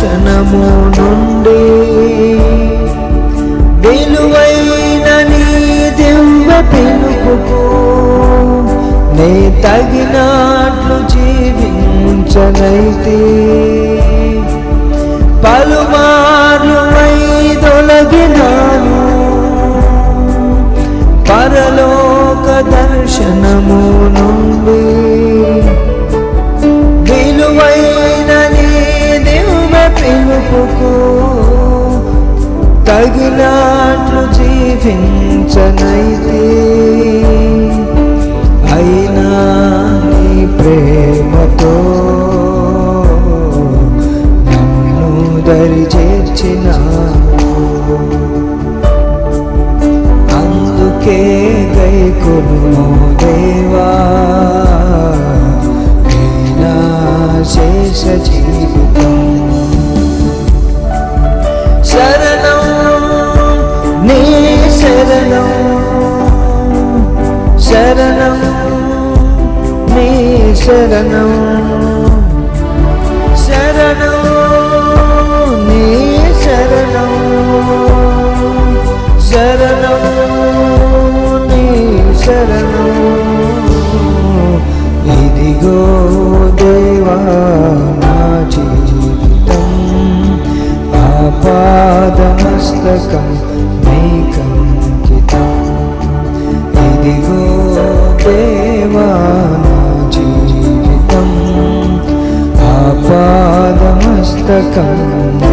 దర్శనము నుండి విలువైన నీ దివ్య పిలుపుకు నే తగినట్లు జీవించనైతే. పలుమార్లు వైదొలగినాను పరలోక దర్శనము నుండి పిలుపుకు తగినట్లు జీవించనైతే అయినా నీ ప్రేమతో నన్ను దరి చేర్చిన అందుకే గైకును దేవా నా జీవి శరణం శరణం నీ శరణం. శరణం నీ శరణం. శరణం నీ శరణం. ఇదిగో దేవా నా జీవితం ఆపాదమస్తకం cama.